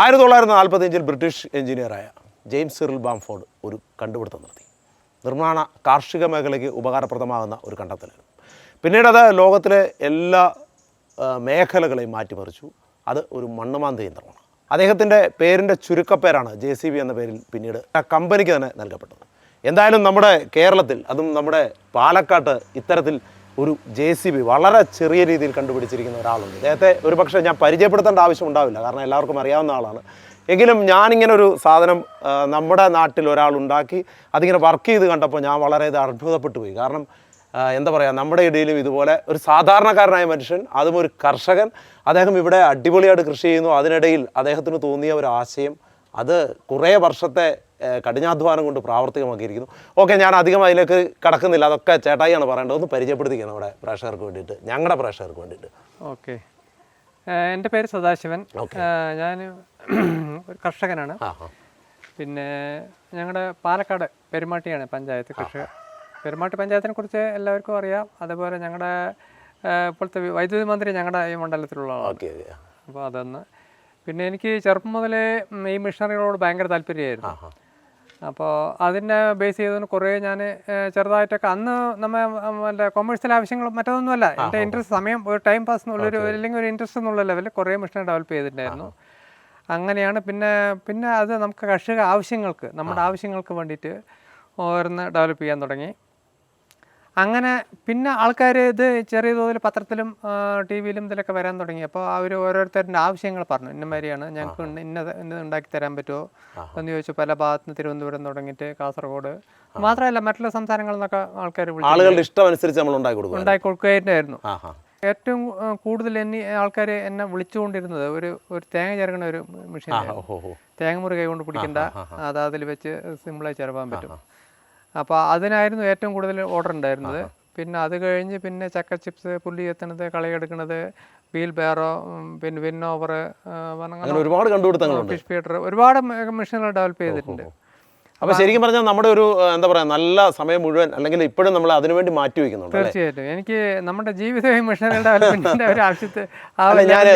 ആയിരത്തി തൊള്ളായിരത്തി നാൽപ്പത്തിയഞ്ചിൽ ബ്രിട്ടീഷ് എഞ്ചിനീയറായ ജെയിംസ് സിറിൽ ബാംഫോർഡ് ഒരു കണ്ടുപിടുത്തം നടത്തി. നിർമ്മാണ കാർഷിക മേഖലയ്ക്ക് ഉപകാരപ്രദമാകുന്ന ഒരു കണ്ടെത്തലാണ് പിന്നീട് അത് ലോകത്തിലെ എല്ലാ മേഖലകളെയും മാറ്റിമറിച്ചു. അത് ഒരു മണ്ണുമാന്ത യന്ത്രമാണ്. അദ്ദേഹത്തിന്റെ പേരിന്റെ ചുരുക്കപ്പേരാണ് ജെ സി ബി എന്ന പേരിൽ പിന്നീട് ആ കമ്പനിക്ക് തന്നെ നൽകപ്പെട്ടത്. എന്തായാലും നമ്മുടെ കേരളത്തിൽ അതും നമ്മുടെ പാലക്കാട്ട് ഇത്തരത്തിൽ ഒരു ജെ സി ബി വളരെ ചെറിയ രീതിയിൽ കണ്ടുപിടിച്ചിരിക്കുന്ന ഒരാളുണ്ട്. അദ്ദേഹത്തെ ഒരു പക്ഷേ ഞാൻ പരിചയപ്പെടുത്തേണ്ട ആവശ്യം ഉണ്ടാവില്ല. കാരണം എല്ലാവർക്കും അറിയാവുന്ന ആളാണ്. എങ്കിലും ഞാനിങ്ങനെ ഒരു സാധനം നമ്മുടെ നാട്ടിൽ ഒരാൾ ഉണ്ടാക്കി അതിങ്ങനെ വർക്ക് ചെയ്ത് കണ്ടപ്പോൾ ഞാൻ വളരെ അത്ഭുതപ്പെട്ടു പോയി. കാരണം എന്താ പറയുക നമ്മുടെ ഇടയിലും ഇതുപോലെ ഒരു സാധാരണക്കാരനായ മനുഷ്യൻ അതും ഒരു കർഷകൻ അദ്ദേഹം ഇവിടെ അടിപൊളിയായിട്ട് കൃഷി ചെയ്യുന്നു. അതിനിടയിൽ അദ്ദേഹത്തിന് തോന്നിയ ഒരു ആശയം അത് കുറേ വർഷത്തെ കഠിനാധ്വാനം കൊണ്ട് പ്രാവർത്തികമാക്കിയിരിക്കുന്നു. ഓക്കെ ഞാൻ അധികം അതിലേക്ക് കടക്കുന്നില്ല. അതൊക്കെ ചേട്ടായിയാണ് പറയേണ്ടത്. ഒന്ന് പരിചയപ്പെടുത്തിക്കുക നമ്മുടെ പ്രേക്ഷകർക്ക് വേണ്ടിയിട്ട്. ഞങ്ങളുടെ പ്രേക്ഷകർക്ക് വേണ്ടിയിട്ട്. ഓക്കെ. എന്റെ പേര് സദാശിവൻ. ഞാൻ ഒരു കർഷകനാണ്. പിന്നെ ഞങ്ങളുടെ പാലക്കാട് പെരുമാട്ടിയാണ് പഞ്ചായത്ത് കൃഷി പെരുമാട്ടി പഞ്ചായത്തിനെ കുറിച്ച് എല്ലാവർക്കും അറിയാം. അതുപോലെ ഞങ്ങളുടെ ഇപ്പോഴത്തെ വൈദ്യുതി മന്ത്രി ഞങ്ങളുടെ ഈ മണ്ഡലത്തിലുള്ള അപ്പോൾ അതൊന്ന്. പിന്നെ എനിക്ക് ചെറുപ്പം മുതലേ ഈ മിഷണറികളോട് ഭയങ്കര താല്പര്യമായിരുന്നു. അപ്പോൾ അതിനെ ബേസ് ചെയ്തുകൊണ്ട് കുറേ ഞാൻ ചെറുതായിട്ടൊക്കെ അന്ന് നമ്മൾ മറ്റേ കൊമേഴ്സ്യൽ ആവശ്യങ്ങൾ മറ്റൊന്നുമല്ല എന്റെ ഇൻട്രസ്റ്റ് സമയം ഒരു ടൈം പാസ് എന്നുള്ളൊരു അല്ലെങ്കിൽ ഒരു ഇൻട്രസ്റ്റ് എന്നുള്ള ലെവലിൽ കുറേ മിഷൻ ഡെവലപ്പ് ചെയ്തിട്ടുണ്ടായിരുന്നു. അങ്ങനെയാണ് പിന്നെ പിന്നെ അത് നമുക്ക് കർഷക ആവശ്യങ്ങൾക്ക് നമ്മുടെ ആവശ്യങ്ങൾക്ക് വേണ്ടിയിട്ട് ഓരോന്ന് ഡെവലപ്പ് ചെയ്യാൻ തുടങ്ങി. അങ്ങനെ പിന്നെ ആൾക്കാർ ഇത് ചെറിയ തോതിൽ പത്രത്തിലും ടി വിയിലും ഇതിലൊക്കെ വരാൻ തുടങ്ങി. അപ്പോൾ അവർ ഓരോരുത്തരുടെ ആവശ്യങ്ങൾ പറഞ്ഞു. ഇന്ന മാതിരിയാണ് ഞങ്ങൾക്ക് ഇന്ന- ഇന്നത് ഇന്നത് ഉണ്ടാക്കി തരാൻ പറ്റുമോ എന്ന് ചോദിച്ചു. പല ഭാഗത്ത് നിന്ന് തിരുവനന്തപുരം തുടങ്ങിയിട്ട് കാസർഗോഡ്. മാത്രമല്ല മറ്റുള്ള സംസ്ഥാനങ്ങളിൽ നിന്നൊക്കെ ആൾക്കാർ ആളുകളുടെ ഇഷ്ടം അനുസരിച്ച് നമ്മൾ ഉണ്ടാക്കി കൊടുക്കുക ഉണ്ടാക്കി കൊടുക്കുകയായിരുന്നു. ഏറ്റവും കൂടുതൽ എന്നെ ആൾക്കാർ എന്നെ വിളിച്ചുകൊണ്ടിരുന്നത് ഒരു ഒരു തേങ്ങ ചേർക്കണ ഒരു മെഷീൻ തേങ്ങ മുറി കൈകൊണ്ട് പിടിക്കണ്ട അതാതിൽ വെച്ച് സിമ്പിളായി ചേർക്കാൻ പറ്റും. അപ്പോൾ അതിനായിരുന്നു ഏറ്റവും കൂടുതൽ ഓർഡർ ഉണ്ടായിരുന്നത്. പിന്നെ അത് കഴിഞ്ഞ് പിന്നെ ചക്ക ചിപ്സ് പുല്ലി എത്തണത് കളയെടുക്കണത് വീൽ ബെയറോ പിന്നെ വിൻ ഓവർ ഒരുപാട് ഫിഷ് ഫീഡർ ഒരുപാട് മെഷീനുകൾ ഡെവലപ്പ് ചെയ്തിട്ടുണ്ട്. അപ്പോൾ ശരിക്കും പറഞ്ഞാൽ നമ്മുടെ ഒരു എന്താ പറയുക നല്ല സമയം മുഴുവൻ അല്ലെങ്കിൽ ഇപ്പോഴും നമ്മൾ അതിനുവേണ്ടി മാറ്റി വയ്ക്കുന്നുണ്ട് അല്ലേ? തീർച്ചയായിട്ടും. എനിക്ക് നമ്മുടെ ജീവിത ഡെവലപ്മെന്റിന്റെ ഒരു ആവശ്യത്തെ ഞാൻ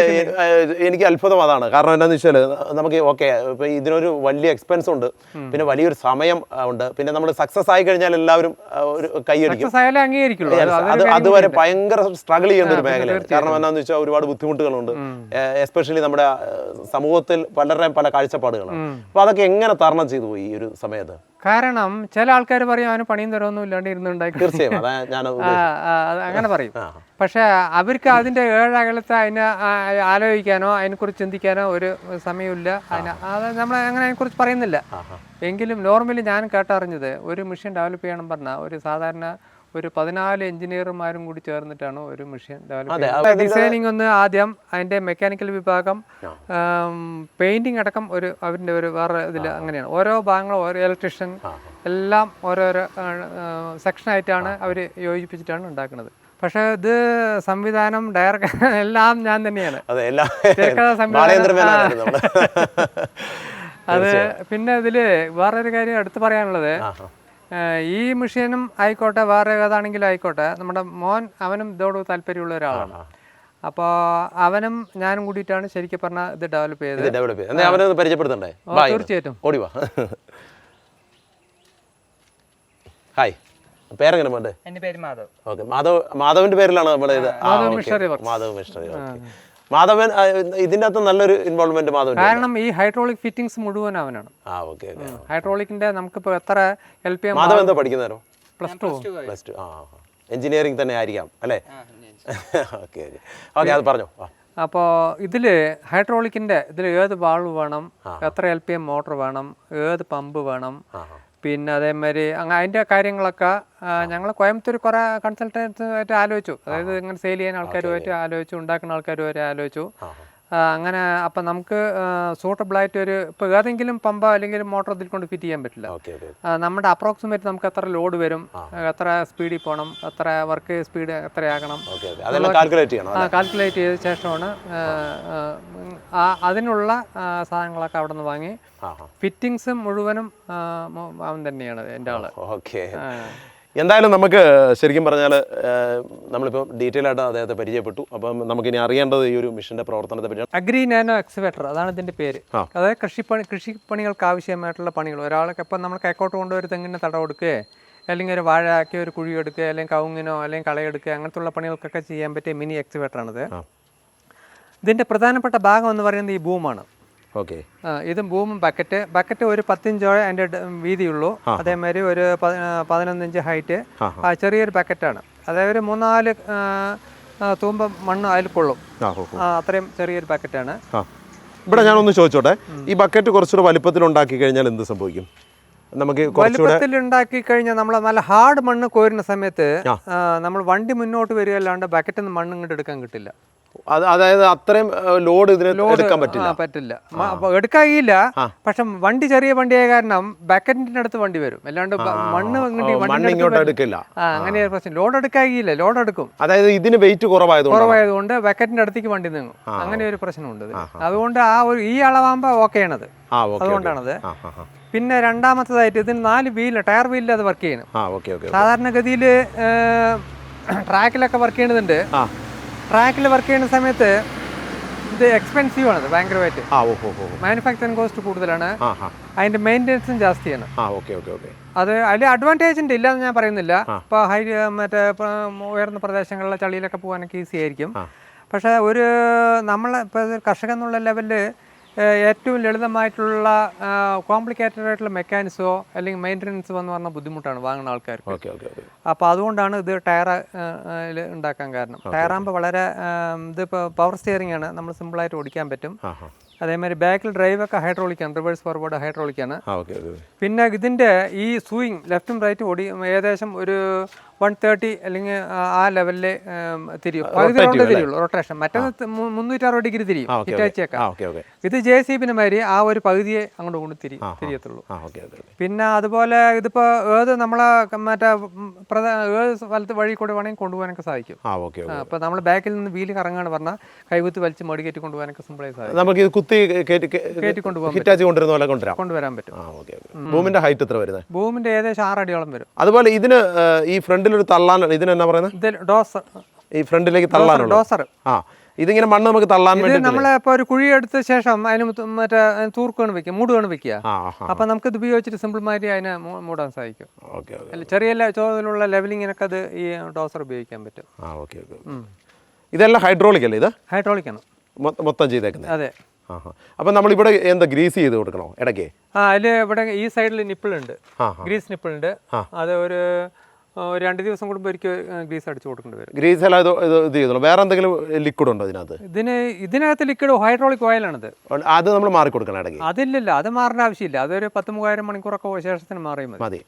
എനിക്ക് അത്ഭുതം അതാണ്. കാരണം എന്താണെന്ന് വെച്ചാൽ നമുക്ക് ഓക്കെ ഇപ്പൊ ഇതിനൊരു വലിയ എക്സ്പെൻസ് ഉണ്ട്. പിന്നെ വലിയൊരു സമയം ഉണ്ട്. പിന്നെ നമ്മൾ സക്സസ് ആയി കഴിഞ്ഞാൽ എല്ലാവരും ഒരു കൈയടിക്കും അത് അത് അതുവരെ ഭയങ്കര സ്ട്രഗിൾ ചെയ്യുന്ന ഒരു മേഖലയാണ്. കാരണം എന്താണെന്ന് വെച്ചാൽ ഒരുപാട് ബുദ്ധിമുട്ടുകളുണ്ട്. എസ്പെഷ്യലി നമ്മുടെ സമൂഹത്തിൽ പലരുടെയും പല കാഴ്ചപ്പാടുകളാണ്. അപ്പോൾ അതൊക്കെ എങ്ങനെ തരണം ചെയ്തു പോയി ഈ ഒരു സമയത്ത്. കാരണം ചില ആൾക്കാർ പറയും അവന് പണിയും തരമൊന്നും ഇല്ലാണ്ട് ഇരുന്ന് തീർച്ചയായും. അങ്ങനെ പറയും. പക്ഷെ അവർക്ക് അതിന്റെ ഏഴകലത്തെ അതിനെ ആലോചിക്കാനോ അതിനെക്കുറിച്ച് ചിന്തിക്കാനോ ഒരു സമയമില്ല. അതിന് അത് നമ്മൾ അങ്ങനെ അതിനെക്കുറിച്ച് പറയുന്നില്ല. എങ്കിലും നോർമലി ഞാൻ കേട്ടറിഞ്ഞത് ഒരു മെഷീൻ ഡെവലപ്പ് ചെയ്യണം പറഞ്ഞാൽ ഒരു സാധാരണ ഒരു പതിനാല് എഞ്ചിനീയർമാരും കൂടി ചേർന്നിട്ടാണ് ഒരു മെഷീൻ ഡെവലപ്പ് ഡിസൈനിങ് ഒന്ന് ആദ്യം അതിന്റെ മെക്കാനിക്കൽ വിഭാഗം പെയിന്റിംഗ് അടക്കം ഒരു അവരുടെ ഒരു വേറെ ഇതിൽ അങ്ങനെയാണ്. ഓരോ ഭാഗങ്ങളും ഓരോ ഇലക്ട്രീഷ്യൻ എല്ലാം ഓരോരോ സെക്ഷനായിട്ടാണ് അവർ യോജിപ്പിച്ചിട്ടാണ് ഉണ്ടാക്കുന്നത്. പക്ഷെ ഇത് സംവിധാനം ഡയറക്ടർ എല്ലാം ഞാൻ തന്നെയാണ്. അതെ പിന്നെ ഇതിൽ വേറൊരു കാര്യം എടുത്തു പറയാനുള്ളത്. ഈ മെഷീനും ആയിക്കോട്ടെ വേറെ ഏതാണെങ്കിലും ആയിക്കോട്ടെ നമ്മുടെ മോൻ അവനും ഇതോട് താല്പര്യമുള്ള ഒരാളാണ്. അപ്പോൾ അവനും ഞാനും കൂടിയിട്ടാണ് ശരിക്കും പറഞ്ഞാൽ ഇത് ഡെവലപ്പ് ചെയ്തത്. ഡെവലപ്പ് ചെയ്ത് അവനെ പരിചയപ്പെടുത്തണ്ടേ? തീർച്ചയായിട്ടും. ഓടി വാ. ഹായ് പേരെങ്ങനെ വേണ്ടേ എന്റെ പേര് മാധവ്. ഓക്കെ മാധവ് മാധവന്റെ പേരിലാണ് ആ, Madhav okay. Missionary Madhav missionary okay. Madhavan ഇതിന്റെ അകത്ത് നല്ലൊരു ഇൻവോൾവ്മെന്റ് മാധവൻ കാരണം ഈ ഹൈഡ്രോളിക് ഫിറ്റിംഗ്സ് മുഴുവൻ അവനാണ്. ആ ഓക്കെ ഹൈഡ്രോളിക്കിന്റെ നമുക്കിപ്പോ എത്ര എൽ പി മാധവൻ എന്താ പഠിക്കുന്നേരോ പ്ലസ് ടു പ്ലസ് ടു ആ എഞ്ചിനീയറിംഗ് തന്നെ ആയിരിക്കാം അല്ലേ? Okay okay. ഓക്കെ അത് പറഞ്ഞോ. അപ്പോൾ ഇതിൽ ഹൈഡ്രോളിക്കിന്റെ ഇതിൽ ഏത് വാൾവ് വേണം? എത്ര എൽ പി എം മോട്ടർ വേണം? ഏത് പമ്പ് വേണം? പിന്നെ അതേമാതിരി അങ്ങ് അതിന്റെ കാര്യങ്ങളൊക്കെ ഞങ്ങൾ കോയമ്പത്തൂർ കുറേ കൺസൾട്ടൻസ് ആയിട്ട് ആലോചിച്ചു. അതായത് ഇങ്ങനെ സെയിൽ ചെയ്യുന്ന ആൾക്കാരുമായിട്ട് ആലോചിച്ചു ഉണ്ടാക്കുന്ന ആൾക്കാരുമായിട്ട് ആലോചിച്ചു. അങ്ങനെ അപ്പം നമുക്ക് സൂട്ടബിൾ ആയിട്ട് ഒരു ഇപ്പോൾ ഏതെങ്കിലും പമ്പ അല്ലെങ്കിൽ മോട്ടർ ഇതിൽ കൊണ്ട് ഫിറ്റ് ചെയ്യാൻ പറ്റില്ല. നമ്മുടെ അപ്രോക്സിമേറ്റ് നമുക്ക് എത്ര ലോഡ് വരും എത്ര സ്പീഡിൽ പോകണം എത്ര വർക്ക് സ്പീഡ് എത്രയാകണം കാൽക്കുലേറ്റ് ചെയ്ത ശേഷമാണ് അതിനുള്ള സാധനങ്ങളൊക്കെ അവിടെ നിന്ന് വാങ്ങി ഫിറ്റിങ്സും മുഴുവനും അവൻ തന്നെയാണ് എന്റെ ആൾ. ഓക്കെ. എന്തായാലും നമുക്ക് ശരിക്കും പറഞ്ഞാൽ നമ്മളിപ്പോൾ ഡീറ്റെയിൽ ആയിട്ട് അദ്ദേഹത്തെ പരിചയപ്പെട്ടു. അപ്പം നമുക്കിനി അറിയേണ്ടത് ഈ ഒരു മിഷന്റെ പ്രവർത്തനത്തെ പറ്റിയാണ്. അഗ്രി നാനോ എക്സ്വേറ്റർ അതാണ് ഇതിന്റെ പേര്. അതായത് കൃഷിപ്പണി കൃഷിപ്പണികൾക്ക് ആവശ്യമായിട്ടുള്ള പണികൾ. ഒരാൾക്ക് ഇപ്പം നമ്മൾ കൈക്കോട്ട് കൊണ്ടുപോയി തെങ്ങിന് തട കൊടുക്കുകയോ അല്ലെങ്കിൽ ഒരു വാഴ ആക്കി ഒരു കുഴി എടുക്കുക അല്ലെങ്കിൽ കവുങ്ങിനോ അല്ലെങ്കിൽ കളയെടുക്കുക അങ്ങനത്തുള്ള പണികൾക്കൊക്കെ ചെയ്യാൻ പറ്റിയ മിനി എക്സ്വേറ്റർ ഇതിന്റെ ഇതിന്റെ പ്രധാനപ്പെട്ട ഭാഗം എന്ന് പറയുന്നത് ഈ ബൂമാണ് ഓക്കെ. ഇത് ബൂമും ബക്കറ്റ്. ബക്കറ്റ് ഒരു പത്തിഞ്ചോ അതിന്റെ ഡ- വീതിയുള്ളൂ. അതേമാതിരി ഒരു പതിനൊന്നിഞ്ച് ഹൈറ്റ് ചെറിയൊരു ബക്കറ്റാണ്. അതായത് ഒരു മൂന്നാൽ തൂമ്പ മണ്ണ് അതിൽ കൊള്ളും. അത്രയും ചെറിയൊരു ബക്കറ്റാണ്. ഇവിടെ ഞാനൊന്ന് ചോദിച്ചോട്ടെ ഈ ബക്കറ്റ് കുറച്ചുകൂടെ വലിപ്പത്തിൽ ഉണ്ടാക്കി കഴിഞ്ഞാൽ എന്ത് സംഭവിക്കും? നമുക്ക് വലിപ്പത്തിൽ ഉണ്ടാക്കി കഴിഞ്ഞാൽ നമ്മൾ നല്ല ഹാർഡ് മണ്ണ് കോരുന്ന സമയത്ത് നമ്മൾ വണ്ടി മുന്നോട്ട് വരികയല്ലാണ്ട് ബക്കറ്റിൽ നിന്ന് മണ്ണ് ഇങ്ങോട്ട് എടുക്കാൻ കിട്ടില്ല. അതായത് അത്രയും ലോഡ് ഇതിന് എടുക്കാൻ പറ്റില്ല. പറ്റില്ല. എടുക്കായില്ല. പക്ഷെ വണ്ടി ചെറിയ വണ്ടിയായ കാരണം ബാക്കറ്റിന്റെ അടുത്ത് വണ്ടി വരും. അല്ലാണ്ട് മണ്ണ് മണ്ണ് ഇങ്ങോട്ട്. എടുക്കില്ല. അങ്ങനെ ഒരു പ്രശ്നം. ലോഡ് എടുക്കായില്ല. ലോഡ് എടുക്കും. അതായത് ഇതിന് വെയിറ്റ് കുറവായതുകൊണ്ട് കുറവായതുകൊണ്ട് ബാക്കറ്റിന്റെ അടുത്തേക്ക് വണ്ടി നീങ്ങും. അങ്ങനെ ഒരു പ്രശ്നമുണ്ട്. അതുകൊണ്ട് ആ ഒരു ഈ അളവാകുമ്പോൾ ഓക്കെയാണത്. ആണത് ഓക്കെ അതുകൊണ്ടാണത്. പിന്നെ രണ്ടാമത്തതായിട്ട് ഇതിന് നാല് വീൽ ടയർ വീലിൽ അത് വർക്ക് ചെയ്യണം. ഓക്കെ ഓക്കെ സാധാരണഗതിയിൽ ട്രാക്കിലൊക്കെ വർക്ക് ചെയ്യണതുണ്ട്. ട്രാക്കിൽ വർക്ക് ചെയ്യുന്ന സമയത്ത് ഇത് എക്സ്പെൻസീവ് ആണ് ഭയങ്കരമായിട്ട്. ആ ഓഹോ മാനുഫാക്ചറിങ് കോസ്റ്റ് കൂടുതലാണ്. അതിന്റെ മെയിന്റെനൻസും ജാസ്തിയാണ്. ആ ഓക്കെ ഓക്കെ ഓക്കെ. അത് അതിൽ അഡ്വാന്റേജ് ഉണ്ട് ഇല്ലാന്ന് ഞാൻ പറയുന്നില്ല. ഇപ്പോൾ ഹൈ മറ്റേ ഉയർന്ന പ്രദേശങ്ങളിലെ ചളിയിലൊക്കെ പോകാനൊക്കെ ഈസി ആയിരിക്കും. പക്ഷെ പക്ഷേ ഒരു നമ്മൾ ഇപ്പോൾ കർഷകൻ എന്നുള്ള ലെവലിൽ ഏറ്റവും ലളിതമായിട്ടുള്ള കോംപ്ലിക്കേറ്റഡ് ആയിട്ടുള്ള മെക്കാനിസോ അല്ലെങ്കിൽ മെയിന്റനൻസോ എന്ന് പറഞ്ഞ ബുദ്ധിമുട്ടാണ് വാങ്ങുന്ന ആൾക്കാർക്ക്. അപ്പോൾ അതുകൊണ്ടാണ് ഇത് ടയർ ഉണ്ടാക്കാൻ കാരണം. ടയറാകുമ്പോൾ വളരെ ഇതിപ്പോൾ പവർ സ്റ്റിയറിംഗ് ആണ്. നമ്മൾ സിമ്പിളായിട്ട് ഓടിക്കാൻ പറ്റും. അതേമാതിരി ബാക്കിൽ ഡ്രൈവൊക്കെ ഹൈഡ്രോളിക്കാണ് റിവേഴ്സ് ഫോർവേഡ് ഹൈഡ്രോളിക്കാണ് പിന്നെ ഇതിന്റെ ഈ സൂയിങ് ലെഫ്റ്റും റൈറ്റും ഓടി ഏകദേശം ഒരു വൺ തേർട്ടി അല്ലെങ്കിൽ ആ- ലെവലിലെ തിരിയും. പകുതി റൗണ്ട് തിരിയുള്ളൂ റൊട്ടേഷൻ. മറ്റേത് മുന്നൂറ്റി അറുപത് ഡിഗ്രി തിരിയും ഹിറ്റാച്ചിയൊക്കെ. ഇത് ജെ സി പിന്നെ മാതിരി ആ ഒരു പകുതിയെ അങ്ങോട്ട് കൊണ്ട് തിരി തിരിയത്തുള്ളൂ. പിന്നെ അതുപോലെ ഇതിപ്പോ ഏത് നമ്മളെ മറ്റേ പ്രധാന ഏത് സ്ഥലത്ത് വഴി കൂടെ വേണമെങ്കിൽ കൊണ്ടുപോകാനൊക്കെ സാധിക്കും. അപ്പോൾ നമ്മൾ ബാക്കിൽ നിന്ന് വീൽ കറങ്ങാണ് പറഞ്ഞാൽ കൈകുത്ത് വലിച്ച് മടി കയറ്റി കൊണ്ടുപോകാനൊക്കെ സിമ്പിളായി സാധിക്കും. നമുക്ക് ഇത് കുത്തി കയറ്റി കൊണ്ടുപോകാൻ ഹിറ്റാച്ചി കൊണ്ടുവരുന്ന പോലെ കൊണ്ടുവരാം. കൊണ്ടുവരാൻ പറ്റും. ഭൂമിന്റെ ഹൈറ്റ് എത്ര വരുന്നത്? ഭൂമിന്റെ ഏകദേശം ആറടിയോളം വരും. അതുപോലെ ഇതിന് ഈ ഈ ഫ്രണ്ടിലൊരു തള്ളാൻ ഇതിനെന്നാ പറയുന്നത്? ഡോസർ. ഈ ഫ്രണ്ടിലേക്ക് തള്ളാൻ ഡോസർ ആ ഇതിങ്ങനെ മണ്ണ് നമുക്ക് തള്ളാൻ വേണ്ടി നമ്മൾ ഇപ്പോൾ ഒരു കുഴി എടുത്ത ശേഷം അതിന് മറ്റേ തൂർക്കാണ് വെക്കുക മൂടുകയാണ് വെക്കുക. ആ നമുക്ക് ഇത് ഉപയോഗിച്ചിട്ട് സിമ്പിൾ മാതിരി അതിനെ മൂടാൻ സാധിക്കും. ചെറിയ ലെ- തോതിലുള്ള ലെവലിങ്ങിനൊക്കെ അത് ഈ ഡോസർ ഉപയോഗിക്കാൻ പറ്റും. ഇതെല്ലാം ഹൈഡ്രോളിക് അല്ലേ ഇത്? ഹൈഡ്രോളിക് ആണ്. മൊത്തം ചെയ്തേക്കുന്നത് അതെ. അപ്പൊ നമ്മൾ ഇവിടെ എന്താ ഗ്രീസ് ചെയ്ത് കൊടുക്കണോ? ഇടയ്ക്ക്? ആ അതിൽ ഇവിടെ ഈ സൈഡിൽ നിപ്പിൾ ഉണ്ട് ഗ്രീസ് നിപ്പിളുണ്ട്. അത് ഒരു ഒരു രണ്ട് ദിവസം കൂടുമ്പോൾ ഒരിക്കൽ ഗ്രീസ് അടിച്ചു കൊടുക്കേണ്ടി വരും. ഗ്രീസ് എല്ലാം ഇത് ഇത് ഇത് ചെയ്തോളൂ വേറെ എന്തെങ്കിലും ലിക്വിഡ് ഉണ്ടോ ഇതിനകത്ത്? ഇതിന് ഇതിനകത്ത് ലിക്വിഡ് ഹൈഡ്രോളിക് ഓയിലാണിത് അത് നമ്മൾ മാറി കൊടുക്കണം ഇടയ്ക്ക്. അതില്ലല്ല അത് മാറേണ്ട ആവശ്യമില്ല. അതൊരു പത്ത് മൂവായിരം മണിക്കൂറൊക്കെ ശേഷത്തിന് മാറിയാൽ മതി.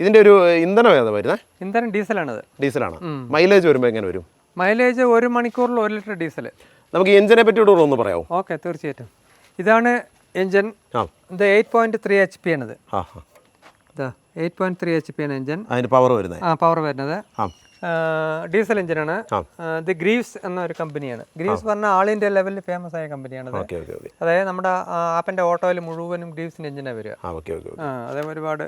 ഇതിന്റെ ഒരു ഇന്ധനം ഏതാ വരുന്നത് ഇന്ധനം ഡീസലാണിത്. ഡീസലാണ്. മൈലേജ് വരുമ്പോൾ എങ്ങനെ വരും? മൈലേജ് ഒരു മണിക്കൂറിൽ ഒരു ലിറ്റർ ഡീസൽ നമുക്ക് എഞ്ചിനെ പറ്റി ഒന്ന് പറയാമോ ഓക്കെ തീർച്ചയായിട്ടും. ഇതാണ് എഞ്ചിൻ. ഇത് eight point three H P ആണിത്. ഇതാ. Eight point three H P ആണ് എഞ്ചിൻ. അതിന് പവർ വരുന്നത്. ആ പവർ വരുന്നത്. ഡീസൽ എഞ്ചിനാണ് ആണ്. ഇത് ഗ്രീവ്സ് എന്ന ഒരു കമ്പനിയാണ് ഗ്രീവ്സ് പറഞ്ഞാൽ ആൾ ഇന്ത്യ ലെവലിൽ ഫേമസ് ആയ കമ്പനിയാണ് അതായത് നമ്മുടെ ആപ്പിന്റെ ഓട്ടോയിൽ മുഴുവനും ഗ്രീവ്സിന്റെ എഞ്ചിനാണ് വരിക. അതേ ഒരുപാട്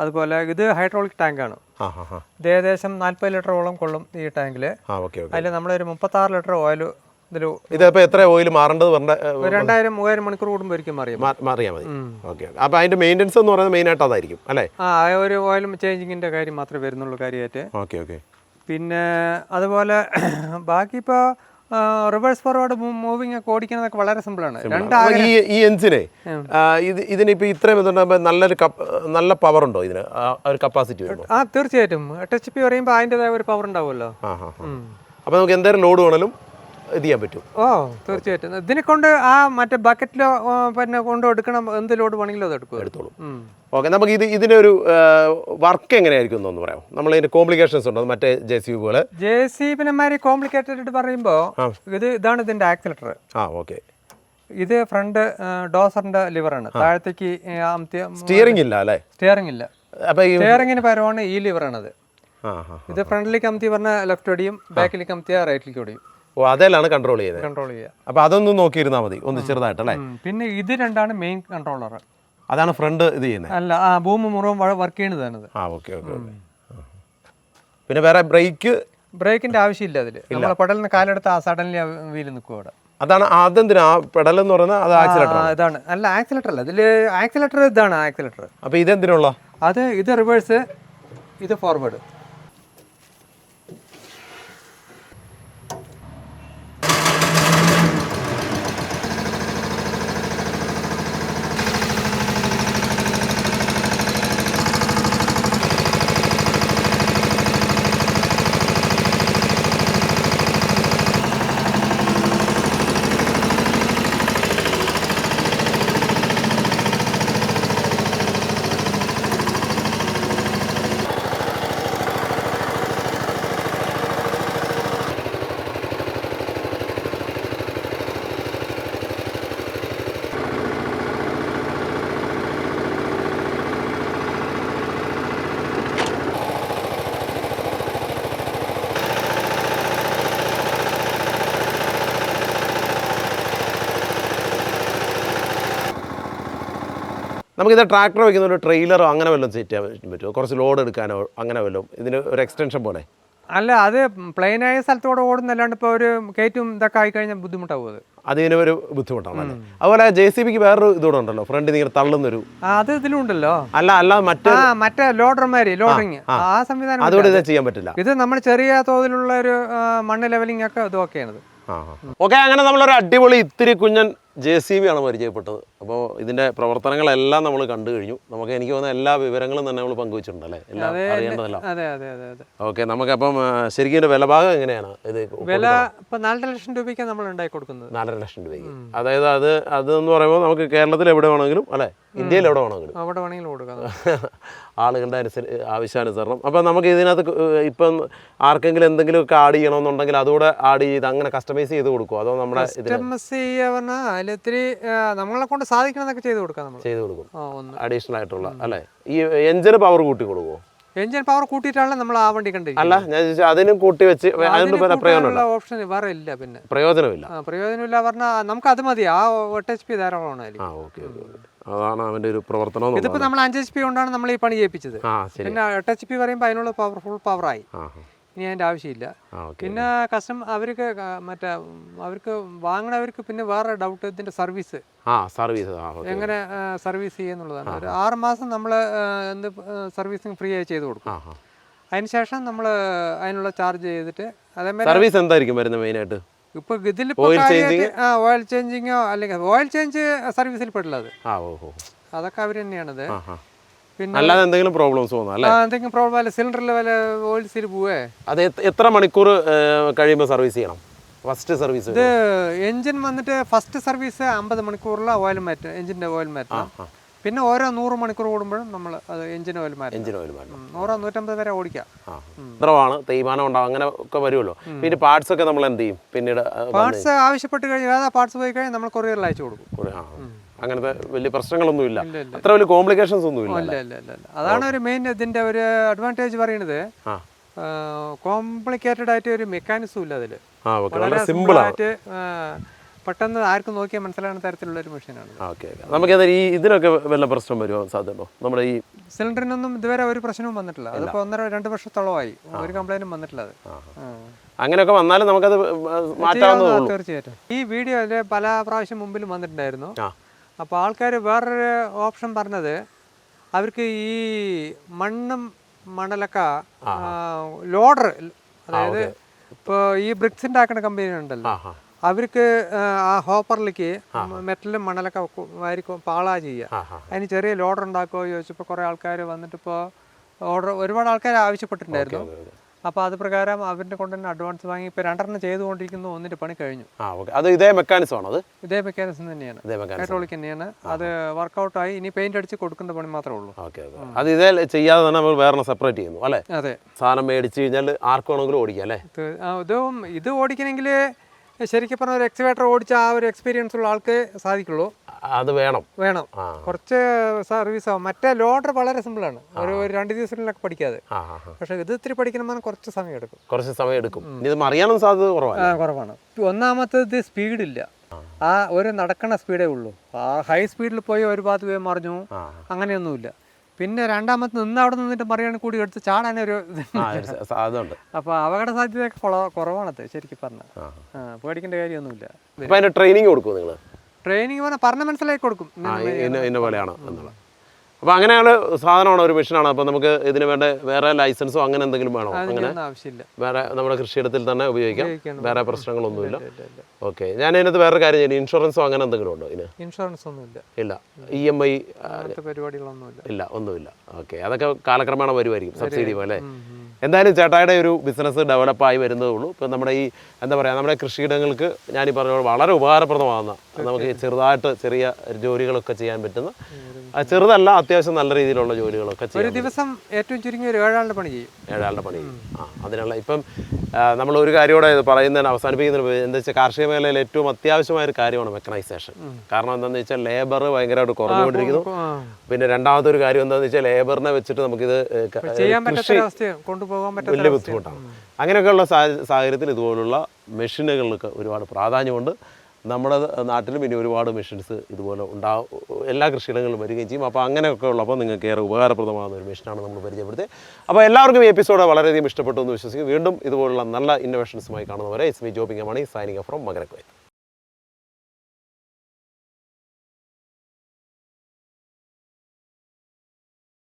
അതുപോലെ ഇത് ഹൈഡ്രോളിക് ടാങ്ക് ആണ്. ഇത് ഏകദേശം നാൽപ്പത് ലിറ്ററോളം കൊള്ളും ഈ ടാങ്കിൽ ഓക്കെ അതിൽ നമ്മളൊരു മുപ്പത്തി ആറ് ലിറ്റർ ഓയിൽ ഇതിൽ ഇതിപ്പോൾ എത്ര ഓയിൽ മാറേണ്ടത് രണ്ടായിരം മൂവായിരം മണിക്കൂർ കൂടുമ്പോൾ ഒരിക്കലും അറിയാം മാറിയാൽ മതി. Okay okay. അപ്പോൾ അതിന്റെ എന്ന് പറയുന്നത് മെയിനായിട്ട് അതായിരിക്കും അല്ലേ? ആ ഒരു ഓയിൽ ചേഞ്ചിങ്ങിന്റെ കാര്യം മാത്രമേ വരുന്നുള്ളൂ കാര്യമായിട്ട്. Okay okay. പിന്നെ അതുപോലെ ബാക്കി ഇപ്പോൾ റിവേഴ്സ് ഫോർവേഡ് മൂവിങ് ഒക്കെ ഓടിക്കുന്നതൊക്കെ വളരെ സിമ്പിൾ ആണ്. ഈ ഈ എഞ്ചിനെ ഇത് ഇതിനിപ്പോൾ ഇത്രയും ഇതുണ്ടാകുമ്പോൾ നല്ലൊരു നല്ല പവർ ഉണ്ടോ ഇതിന്? ഒരു കപ്പാസിറ്റി ആ തീർച്ചയായിട്ടും. ടച്ച് പി പറയുമ്പോൾ അതിന്റെതായ ഒരു പവർ ഉണ്ടാവുമല്ലോ. അപ്പോൾ നമുക്ക് എന്തായാലും ലോഡ് വേണേലും ഇത് ചെയ്യാൻ പറ്റും. ഓ തീർച്ചയായിട്ടും. ഇതിനെ കൊണ്ട് ആ മറ്റേ ബക്കറ്റിലോ പിന്നെ കൊണ്ട് എടുക്കണം എന്ത് ലോഡ് വേണമെങ്കിലും അത് എടുക്കും എടുത്തോളൂ. ഓക്കെ നമുക്ക് ഇത് ഇതിന്റെ ഒരു വർക്ക് എങ്ങനെയായിരിക്കും എന്നൊന്ന് പറയാം നമ്മൾ ഇതിന്റെ കോംപ്ലിക്കേഷൻസ് ഉണ്ടോ? മറ്റേ ജെ സി ബി പോലെ. ജെ സി പിന്നെമാരി കോംപ്ലിക്കേറ്റഡ് പറയുമ്പോൾ ഇത് ഇതാണ് ഇതിന്റെ ആക്സിലേറ്റർ ആ ഓക്കെ. ഇത് ഫ്രണ്ട് ഡോസറിന്റെ ലിവറാണ് താഴത്തേക്ക് സ്റ്റിയറിംഗ് ഇല്ല അല്ലേ? സ്റ്റിയറിംഗ് ഇല്ല. സ്റ്റിയറിങ്ങിന് പകരമാണ് ഈ ലിവറാണത് ഇത് ഫ്രണ്ടിലേക്ക് അമത്തി പറഞ്ഞാൽ ലെഫ്റ്റ് ഓടിയും ബാക്കിലേക്ക് അമത്തിയാൽ റൈറ്റിലേക്ക് ഒടിയും ഓ അതെല്ലാം കൺട്രോൾ ചെയ്യുന്നത്. കൺട്രോൾ ചെയ്യുക. അപ്പോൾ അതൊന്ന് നോക്കിയിരുന്നാൽ മതി ഒന്ന് ചെറുതായിട്ട് അല്ലേ ഉം. പിന്നെ ഇത് രണ്ടാണ് മെയിൻ കൺട്രോളർ അതാണ് ഫ്രണ്ട് ഇത് ചെയ്യുന്നത്. അല്ല ആ ഭൂമി മുഴുവൻ വർക്ക് ചെയ്യുന്നതാണ് ആ ഓക്കെ ഓക്കെ ഓക്കെ പിന്നെ വേറെ ബ്രേക്ക് ബ്രേക്കിന്റെ ആവശ്യമില്ല അതിൽ നമ്മളെ പടലിന് കാലെടുത്ത് ആ സഡൻലി വീൽ നിൽക്കും അവിടെ. അതാണ് അതെന്തിനാ? ആ പെഡൽ എന്ന് പറയുന്നത് അത് ആക്സിലേറ്റർ ആ, ഇതാണ്. അല്ല ആക്സിലേറ്റർ അല്ല. ഇതിൽ ആക്സിലേറ്റർ ഇതാണ് ആക്സിലേറ്റർ അപ്പോൾ ഇതെന്തിനുള്ള? അത് ഇത് റിവേഴ്സ് ഇത് ഫോർവേഡ് നമുക്കിത് ട്രാക്ടർ വയ്ക്കുന്ന ഒരു ട്രെയിലറോ അങ്ങനെ വല്ലതും സെറ്റ് ചെയ്യാൻ പറ്റുമോ? കുറച്ച് ലോഡ് എടുക്കാനോ അങ്ങനെ വല്ലതും? ഇതിന് ഒരു എക്സ്റ്റൻഷൻ പോലെ? അല്ല അത് പ്ലെയിനായ സ്ഥലത്തോടെ ഓടുന്നല്ലാണ്ട് ഇപ്പോൾ ഒരു കയറ്റും ഇതൊക്കെ ആയിക്കഴിഞ്ഞാൽ ബുദ്ധിമുട്ടാവും അത്. അതിന് ഒരു ബുദ്ധിമുട്ടാണ് അതുപോലെ ജെ സി ബിക്ക് വേറൊരു ഇതോടെ ഉണ്ടല്ലോ ഫ്രണ്ട് നിങ്ങൾ തള്ളുന്നൊരു. അത് ഇതിലുണ്ടല്ലോ അല്ല അല്ല മറ്റേ മറ്റേ ലോഡർമാര് ലോഡറിങ് ആ സംവിധാനം അതുകൊണ്ട് ഇത് ചെയ്യാൻ പറ്റില്ല. ഇത് നമ്മൾ ചെറിയ തോതിലുള്ള ഒരു മണ്ണ് ലെവലിംഗ് ഒക്കെ ഇതൊക്കെയാണത് ആ ഓക്കെ അങ്ങനെ നമ്മളൊരു അടിപൊളി ഇത്തിരി കുഞ്ഞൻ ജെ സി ബി ആണ് പരിചയപ്പെട്ടത്. അപ്പോൾ ഇതിന്റെ പ്രവർത്തനങ്ങളെല്ലാം നമ്മൾ കണ്ടു കഴിഞ്ഞു. നമുക്ക് എനിക്ക് തോന്നുന്ന എല്ലാ വിവരങ്ങളും തന്നെ നമ്മൾ പങ്കുവച്ചിട്ടുണ്ട് അല്ലേ? എല്ലാം അറിയേണ്ടതല്ല. ഓക്കെ നമുക്കപ്പം അപ്പം ശരിക്കും ഇതിന്റെ വിലഭാഗം എങ്ങനെയാണ്? ഇത് വില ഇപ്പം നാലര ലക്ഷം രൂപയ്ക്ക് നമ്മൾ ഉണ്ടാക്കി കൊടുക്കുന്നത്. നാലര ലക്ഷം രൂപയ്ക്ക്. അതായത് അത് അതെന്ന് പറയുമ്പോൾ നമുക്ക് കേരളത്തിൽ എവിടെ വേണമെങ്കിലും അല്ലേ? ഇന്ത്യയിൽ എവിടെ വേണമെങ്കിലും. അവിടെ വേണമെങ്കിലും കൊടുക്കാം. ആളുകളുടെ അനുസരി ആവശ്യാനുസരണം. അപ്പോൾ നമുക്ക് ഇതിനകത്ത് ഇപ്പം ആർക്കെങ്കിലും എന്തെങ്കിലുമൊക്കെ ആഡ് ചെയ്യണമെന്നുണ്ടെങ്കിൽ അതുകൂടെ ആഡ് ചെയ്ത് അങ്ങനെ കസ്റ്റമൈസ് ചെയ്ത് കൊടുക്കും അതോ നമ്മുടെ കസ്റ്റമൈസ് അതിൽ ഇത്തിരി നമ്മളെ കൊണ്ട് സാധിക്കണമെന്നൊക്കെ ചെയ്ത് കൊടുക്കാം നമ്മൾ ചെയ്ത് കൊടുക്കും. അഡീഷണൽ ആയിട്ടുള്ള അല്ലേ? ഈ എഞ്ചിൻ പവർ കൂട്ടി കൊടുക്കുമോ എഞ്ചിൻ പവർ കൂട്ടിയിട്ടാണ് നമ്മൾ ആ വണ്ടി കണ്ടത് അല്ല ഞാൻ അതിനും കൂട്ടി വെച്ച് പ്രയോജനമില്ല ഓപ്ഷൻ വേറെ ഇല്ല പിന്നെ. പ്രയോജനമില്ല. പ്രയോജനമില്ല പറഞ്ഞാൽ നമുക്ക് അത് മതി. ആ എട്ട് എച്ച് പി ധാരാളമാണ് ആ ഓക്കെ ഓക്കെ. അതാണ് അവന്റെ ഒരു പ്രവർത്തനം ഇതിപ്പോ ഇതിപ്പോൾ നമ്മൾ അഞ്ച് എച്ച് പി കൊണ്ടാണ് നമ്മൾ ഈ പണി ചെയ്യിപ്പിച്ചത്. പിന്നെ എട്ട് എച്ച് പി പറയുമ്പോൾ അതിനുള്ള പവർ ഫുൾ പവറായി ആയി. ഇനി അതിന്റെ ആവശ്യമില്ല. പിന്നെ കസ്റ്റം അവർക്ക് മറ്റേ അവർക്ക് വാങ്ങണവർക്ക് പിന്നെ വേറെ ഡൗട്ട് ഇതിന്റെ സർവീസ് സർവീസ് എങ്ങനെ സർവീസ് ചെയ്യുന്നുള്ളതാണ് ഒരു ആറ് മാസം നമ്മൾ എന്ത് സർവീസിങ് ഫ്രീ ആയി ചെയ്ത് കൊടുക്കും. അതിനുശേഷം നമ്മൾ അതിനുള്ള ചാർജ് ചെയ്തിട്ട് അതേമാതിരി സർവീസ് എന്തായിരിക്കും വരുന്നത് മെയിനായിട്ട് ഇതിൽ Oil changing? ഓയിൽ ചേഞ്ചിങ്ങോ അല്ലെങ്കിൽ ഓയിൽ ചേഞ്ച് സർവീസിൽ പെടില്ല അത് ആ അതൊക്കെ അവർ തന്നെയാണത്. ആ ആ. പിന്നെ അല്ലാതെ എന്തെങ്കിലും പ്രോബ്ലംസ് അല്ലേ? എന്തെങ്കിലും പ്രോബ്ലം അല്ല സിലിണ്ടറിൽ വല്ല ഓയിൽ സീൽ പോവേ? അത് എത്ര- മണിക്കൂർ കഴിയുമ്പോൾ സർവീസ് ചെയ്യണം? ഫസ്റ്റ് സർവീസ് ഇത് എഞ്ചിൻ വന്നിട്ട് ഫസ്റ്റ് സർവീസ് അമ്പത് മണിക്കൂറിൽ ഓയിൽ മാറ്റും എഞ്ചിന്റെ ഓയിൽ മാറ്റണം പിന്നെ ഓരോ നൂറ് മണിക്കൂർ കൂടുമ്പോഴും നമ്മൾ അത് എഞ്ചിൻ ഓയിൽ മാറ്റും എഞ്ചിൻ ഓയിൽ മാറ്റും നൂറോ നൂറ്റമ്പത് വരെ ഓടിക്കാം ഇത്രമാണ് തേയ്മാനം ഉണ്ടാവും അങ്ങനെ ഒക്കെ വരുമല്ലോ പിന്നെ പാർട്സ് ഒക്കെ നമ്മൾ എന്ത് ചെയ്യും? പിന്നീട് പാർട്സ് ആവശ്യപ്പെട്ട് കഴിഞ്ഞാൽ ആ പാർട്സ് പോയി കഴിഞ്ഞാൽ നമ്മൾ കൊറിയറിൽ അയച്ചു കൊടുക്കും. കൂടെ- അങ്ങനത്തെ വലിയ പ്രശ്നങ്ങളൊന്നും ഇല്ല. അത്ര വലിയ കോംപ്ലിക്കേഷൻസ് ഒന്നും ഇല്ല അതാണ് ഒരു മെയിൻ ഇതിന്റെ ഒരു അഡ്വാന്റേജ് പറയുന്നത്. കോംപ്ലിക്കേറ്റഡ് ആയിട്ട് ഒരു മെക്കാനിസം ഇല്ല അതിൽ. വളരെ സിമ്പിൾ ആയിട്ട് പെട്ടെന്ന് ആർക്കും നോക്കിയാൽ മനസ്സിലാകുന്ന തരത്തിലുള്ള ഒരു മെഷീനാണ് ഓക്കെ നമുക്ക് ഈ ഇതിനൊക്കെ വല്ല പ്രശ്നം വരുമോ സാധ്യതയുണ്ടോ നമ്മുടെ ഈ സിലിണ്ടറിനൊന്നും ഇതുവരെ ഒരു പ്രശ്നവും വന്നിട്ടില്ല. അതിപ്പോൾ ഒന്നര രണ്ട് വർഷത്തോളമായി. ഒരു കംപ്ലൈന്റും വന്നിട്ടില്ല അത്. അങ്ങനെയൊക്കെ വന്നാലും നമുക്കത് തീർച്ചയായിട്ടും. ഈ വീഡിയോ അതിന്റെ പല പ്രാവശ്യം മുമ്പിൽ വന്നിട്ടുണ്ടായിരുന്നു. അപ്പൊ അപ്പോൾ ആൾക്കാർ വേറൊരു ഓപ്ഷൻ പറഞ്ഞത് അവർക്ക് ഈ മണ്ണും മണലൊക്കെ ലോഡർ അതായത് ഇപ്പോൾ ഈ ബ്രിക്സ് ഉണ്ടാക്കുന്ന കമ്പനി ഉണ്ടല്ലോ അവർക്ക് ആ, ഹോപ്പറിലേക്ക് മെറ്റലും മണലൊക്കെ വാരി പാളാ ചെയ്യുക. അതിന് ചെറിയ ലോഡർ ഉണ്ടാക്കുമോ ചോദിച്ചപ്പോൾ കുറേ ആൾക്കാർ വന്നിട്ട് ഇപ്പോൾ ഓർഡർ ഒരുപാട് ആൾക്കാർ ആവശ്യപ്പെട്ടിട്ടുണ്ടായിരുന്നു. അപ്പോൾ അത് പ്രകാരം അവരുടെ കൊണ്ട് തന്നെ അഡ്വാൻസ് വാങ്ങി ഇപ്പോൾ രണ്ടെണ്ണം ചെയ്തുകൊണ്ടിരിക്കുന്നു. ഒന്നിന്റെ പണി കഴിഞ്ഞു. അത് ഇതേ മെക്കാനിസം ആണ് അത്? ഇതേ മെക്കാനിസം തന്നെയാണ്. ഹൈഡ്രോളിക് തന്നെയാണ്. അത് വർക്കൗട്ടായി ഇനി പെയിന്റ് അടിച്ച് കൊടുക്കേണ്ട പണി മാത്രമേ ഉള്ളൂ. അത് ഇതേ ചെയ്യാതെ തന്നെ നമ്മൾ വേറെ സെപ്പറേറ്റ് ചെയ്യുന്നു അല്ലേ? അതെ. സാധനം മേടിച്ച് കഴിഞ്ഞാൽ ആർക്കും ഓടിക്കാം അല്ലേ? ഇതും ഇത് ഓടിക്കണമെങ്കിൽ ശരിക്കും പറഞ്ഞ ഒരു എക്സിവേറ്റർ ഓടിച്ച ആ ഒരു എക്സ്പീരിയൻസ് ഉള്ള ആൾക്ക് സാധിക്കുള്ളൂ. അത് വേണം. വേണം. കുറച്ച് സർവീസ് ആവും. മറ്റേ ലോഡർ വളരെ സിമ്പിളാണ് ഒരു ഒരു രണ്ട് ദിവസത്തിലൊക്കെ പഠിക്കാതെ. പക്ഷെ. ഇത് ഇത്തിരി പഠിക്കണമെന്ന് കുറച്ച് സമയം എടുക്കും. കുറച്ച് സമയം എടുക്കും. ഇത് അറിയാനും സാധ്യത കുറവാണ്. കുറവാണ്. ഒന്നാമത്തത് സ്പീഡില്ല ആ. ആ ഒരു നടക്കണ സ്പീഡേ ഉള്ളൂ. ആ ഹൈ സ്പീഡിൽ പോയി ഒരു ഭാഗത്ത് പോയി മറിഞ്ഞു. അങ്ങനെയൊന്നുമില്ല. പിന്നെ രണ്ടാമത്തെ നിന്ന് അവിടെ നിന്നിട്ട് മറിയാണ് കൂടി എടുത്ത് ചാടാൻ ഒരു അപ്പൊ അതുണ്ട്. അപ്പോൾ അപകട സാധ്യതയൊക്കെ കുറ- കുറവാണത് ശരിക്കും പറഞ്ഞാൽ പേടിക്കേണ്ട കാര്യമൊന്നുമില്ല. ട്രെയിനിങ് കൊടുക്കും നിങ്ങൾ ട്രെയിനിങ് പറഞ്ഞാൽ പറഞ്ഞ മനസ്സിലാക്കി കൊടുക്കും. പോലെയാണ് എന്നുള്ളത് അപ്പോൾ അങ്ങനെയാണ് സാധനമാണ് ഒരു മെഷീനാണ്. അപ്പോൾ നമുക്ക് ഇതിന് വേണ്ട വേറെ ലൈസൻസോ അങ്ങനെ എന്തെങ്കിലും വേണോ? അങ്ങനെ വേറെ നമ്മുടെ കൃഷിയിടത്തിൽ തന്നെ ഉപയോഗിക്കാം. വേറെ പ്രശ്നങ്ങളൊന്നുമില്ല. ഓക്കെ. ഞാൻ ഇതിനകത്ത് വേറെ കാര്യം ചെയ്യും. ഇൻഷുറൻസോ അങ്ങനെ എന്തെങ്കിലും ഉണ്ടോ ഇതിന്? ഇൻഷുറൻസ് ഒന്നുമില്ല ഇല്ല. ഇ എം ഐ പരിപാടികളൊന്നും പരിപാടികളൊന്നുമില്ല. ഇല്ല ഒന്നുമില്ല. ഓക്കെ. അതൊക്കെ കാലക്രമേണ വരുമായിരിക്കും സബ്സിഡി പോലെ എന്തായാലും ചേട്ടായുടെ ഒരു ബിസിനസ് ഡെവലപ്പായി വരുന്നതേ ഉള്ളൂ. ഇപ്പം നമ്മുടെ ഈ എന്താ പറയുക നമ്മുടെ കൃഷിയിടങ്ങൾക്ക് ഞാൻ ഈ പറഞ്ഞ വളരെ ഉപകാരപ്രദമാകുന്ന നമുക്ക് ചെറുതായിട്ട് ചെറിയ ജോലികളൊക്കെ ചെയ്യാൻ പറ്റുന്ന ചെറുതല്ല അത്യാവശ്യം നല്ല രീതിയിലുള്ള ജോലികളൊക്കെ ഒരു ദിവസം ഏറ്റവും ചുരുങ്ങിയ ഒരു ഏഴാളുടെ പണി ചെയ്യും. ഏഴാളുടെ പണി ആ അതിനുള്ള ഇപ്പം നമ്മൾ ഒരു കാര്യം കൂടെ ഇത് പറയുന്നതിന് അവസാനിപ്പിക്കുന്നതിന് എന്താ വെച്ചാൽ കാർഷിക മേഖലയിൽ ഏറ്റവും അത്യാവശ്യമായ ഒരു കാര്യമാണ് മെക്കനൈസേഷൻ. കാരണം എന്താണെന്ന് വെച്ചാൽ ലേബർ ഭയങ്കരമായിട്ട് കുറഞ്ഞുകൊണ്ടിരിക്കുന്നു. പിന്നെ രണ്ടാമത്തെ ഒരു കാര്യം എന്താണെന്ന് വെച്ചാൽ ലേബറിനെ വെച്ചിട്ട് നമുക്കിത് കൃഷി വലിയ ബുദ്ധിമുട്ടാണ്. അങ്ങനെയൊക്കെയുള്ള സാഹ- സാഹചര്യത്തിൽ ഇതുപോലുള്ള മെഷീനുകൾക്ക് ഒരുപാട് പ്രാധാന്യമുണ്ട്. നമ്മുടെ നാട്ടിലും ഇനി ഒരുപാട് മെഷീൻസ് ഇതുപോലെ ഉണ്ടാവും എല്ലാ കൃഷിയിടങ്ങളിലും വരികയും ചെയ്യും. അപ്പോൾ അങ്ങനെയൊക്കെ ഉള്ളപ്പോൾ നിങ്ങൾക്ക് ഏറെ ഉപകാരപ്രദമാകുന്ന ഒരു മെഷീനാണ് നമ്മൾ പരിചയപ്പെടുത്തിയത്. അപ്പോൾ എല്ലാവർക്കും ഈ എപ്പിസോഡ് വളരെയധികം ഇഷ്ടപ്പെട്ടു എന്ന് വിശ്വസിക്കും വീണ്ടും ഇതുപോലുള്ള നല്ല ഇന്നോവേഷൻസുമായി കാണുന്നവരെ ജോബിംഗ് മണി സൈനിങ് ഫ്രോം മകരക്കോയ